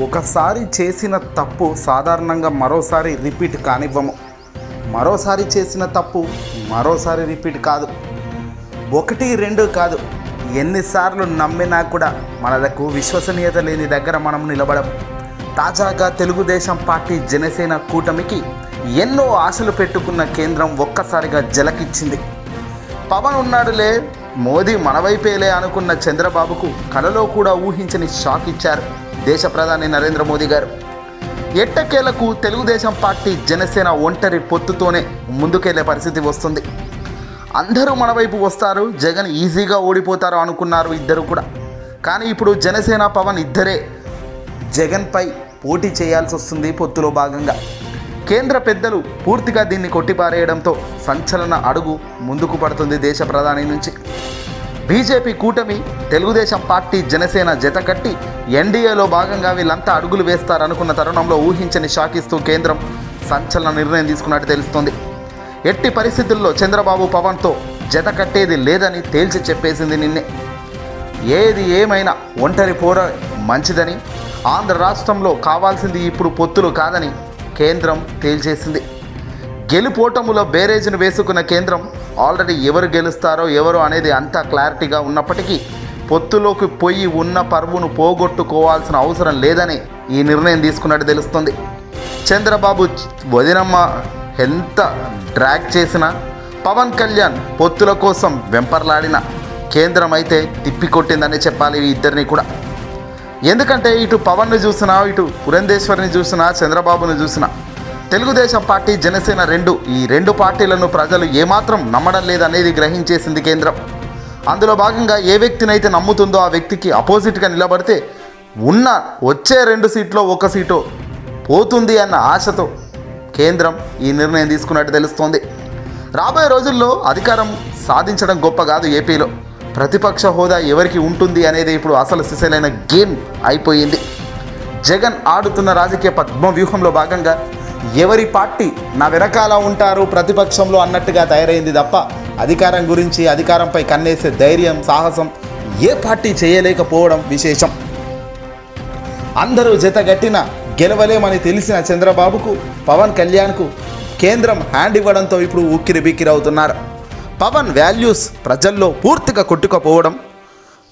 ఒకసారి చేసిన తప్పు సాధారణంగా మరోసారి రిపీట్ కానివ్వము. మరోసారి చేసిన తప్పు మరోసారి రిపీట్ కాదు. ఒకటి రెండు కాదు. ఎన్నిసార్లు నమ్మినా కూడా మనకు విశ్వసనీయత లేని దగ్గర మనం నిలబడం తాజాగా తెలుగుదేశం పార్టీ జనసేన కూటమికి ఎన్నో ఆశలు పెట్టుకున్న కేంద్రం ఒక్కసారిగా జలకిచ్చింది. పవన్ ఉన్నాడులే మోదీ మన వైపేలే అనుకున్న చంద్రబాబుకు కలలో కూడా ఊహించని షాక్ ఇచ్చారు దేశ ప్రధాని నరేంద్ర మోదీ గారు. ఎట్టకేలకు తెలుగుదేశం పార్టీ జనసేన ఒంటరి పొత్తుతోనే ముందుకెళ్ళే పరిస్థితి వస్తుంది. అందరూ మన వైపు వస్తారు జగన్ ఈజీగా ఓడిపోతారు అనుకున్నారు ఇద్దరు కూడా. కానీ ఇప్పుడు జనసేన పవన్ ఇద్దరే జగన్పై పోటీ చేయాల్సి వస్తుంది పొత్తులో భాగంగా. కేంద్ర పెద్దలు పూర్తిగా దీన్ని కొట్టిపారేయడంతో సంచలన అడుగు ముందుకు పడుతుంది దేశ ప్రధాని నుంచి. బీజేపీ కూటమి తెలుగుదేశం పార్టీ జనసేన జత కట్టి ఎన్డీఏలో భాగంగా వీళ్ళంతా అడుగులు వేస్తారనుకున్న తరుణంలో ఊహించని షాకిస్తూ కేంద్రం సంచలన నిర్ణయం తీసుకున్నట్టు తెలుస్తోంది. ఎట్టి పరిస్థితుల్లో చంద్రబాబు పవన్తో జత కట్టేది లేదని తేల్చి చెప్పేసింది నిన్నే. ఏది ఏమైనా ఒంటరి పోర మంచిదని ఆంధ్ర రాష్ట్రంలో కావాల్సింది ఇప్పుడు పొత్తులు కాదని కేంద్రం తేల్చేసింది. గెలుపోటములో బేరేజ్ను వేసుకున్న కేంద్రం ఆల్రెడీ ఎవరు గెలుస్తారో ఎవరు అనేది అంతా క్లారిటీగా ఉన్నప్పటికీ పొత్తులోకి పోయి ఉన్న పరువును పోగొట్టుకోవాల్సిన అవసరం లేదని ఈ నిర్ణయం తీసుకున్నట్టు తెలుస్తుంది. చంద్రబాబు వదినమ్మ ఎంత డ్రాగ్ చేసినా పవన్ కళ్యాణ్ పొత్తుల కోసం వెంపర్లాడిన కేంద్రం అయితే తిప్పికొట్టిందని చెప్పాలి ఈ ఇద్దరిని కూడా. ఎందుకంటే ఇటు పవన్ను చూసినా ఇటు పురంధేశ్వరిని చూసినా చంద్రబాబును చూసినా తెలుగుదేశం పార్టీ జనసేన రెండు ఈ రెండు పార్టీలను ప్రజలు ఏమాత్రం నమ్మడం లేదనేది గ్రహించేసింది కేంద్రం. అందులో భాగంగా ఏ వ్యక్తినైతే నమ్ముతుందో ఆ వ్యక్తికి అపోజిట్గా నిలబడితే ఉన్న వచ్చే రెండు సీట్లో ఒక సీటు పోతుంది అన్న ఆశతో కేంద్రం ఈ నిర్ణయం తీసుకున్నట్టు తెలుస్తోంది. రాబోయే రోజుల్లో అధికారం సాధించడం గొప్ప కాదు ఏపీలో. ప్రతిపక్ష హోదా ఎవరికి ఉంటుంది అనేది ఇప్పుడు అసలు సిసలైన గేమ్ అయిపోయింది. జగన్ ఆడుతున్న రాజకీయ పద్మ వ్యూహంలో భాగంగా ఎవరి పార్టీ నా వెనకాల ఉంటారు ప్రతిపక్షంలో అన్నట్టుగా తయారైంది తప్ప అధికారం గురించి అధికారంపై కన్నేసే ధైర్యం సాహసం ఏ పార్టీ చేయలేకపోవడం విశేషం. అందరూ జతగట్టిన గెలవలేమని తెలిసిన చంద్రబాబుకు పవన్ కళ్యాణ్కు కేంద్రం హ్యాండ్ ఇవ్వడంతో ఇప్పుడు ఉక్కిరి బిక్కిరవుతున్నారు పవన్ వాల్యూస్ ప్రజల్లో పూర్తిగా కొట్టుకుపోవడం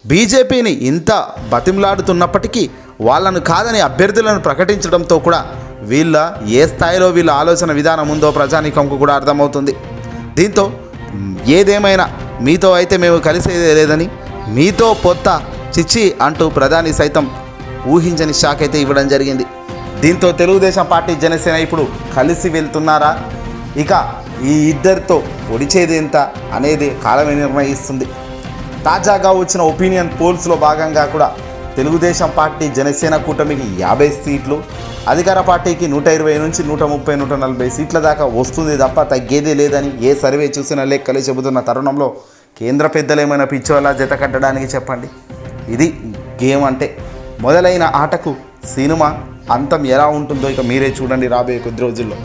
బీజేపీని ఇంత బతిమలాడుతున్నప్పటికీ వాళ్ళను కాదని అభ్యర్థులను ప్రకటించడంతో కూడా వీళ్ళ ఏ స్థాయిలో వీళ్ళ ఆలోచన విధానం ఉందో ప్రజానీకంకు కూడా అర్థమవుతుంది. దీంతో ఏదేమైనా మీతో అయితే మేము కలిసేదే లేదని మీతో పొత్త చిచ్చి అంటూ ప్రధాని సైతం ఊహించని షాక్ అయితే ఇవ్వడం జరిగింది. దీంతో తెలుగుదేశం పార్టీ జనసేన ఇప్పుడు కలిసి వెళ్తున్నారా? ఇక ఈ ఇద్దరితో ఒడిచేది ఎంత అనేది కాలమే నిర్ణయిస్తుంది. తాజాగా వచ్చిన ఒపీనియన్ పోల్స్లో భాగంగా కూడా తెలుగుదేశం పార్టీ జనసేన కూటమికి యాభై సీట్లు అధికార పార్టీకి నూట ఇరవై నుంచి నూట ముప్పై నూట నలభై సీట్ల దాకా వస్తుంది తప్ప తగ్గేదే లేదని ఏ సర్వే చూసినా లెక్కలే చెబుతున్న తరుణంలో కేంద్ర పెద్దలేమైనా పిచ్చోలా జత కట్టడానికి చెప్పండి. ఇది గేమ్ అంటే మొదలైన ఆటకు సినిమా అంతం ఎలా ఉంటుందో ఇక మీరే చూడండి రాబోయే కొద్ది రోజుల్లో.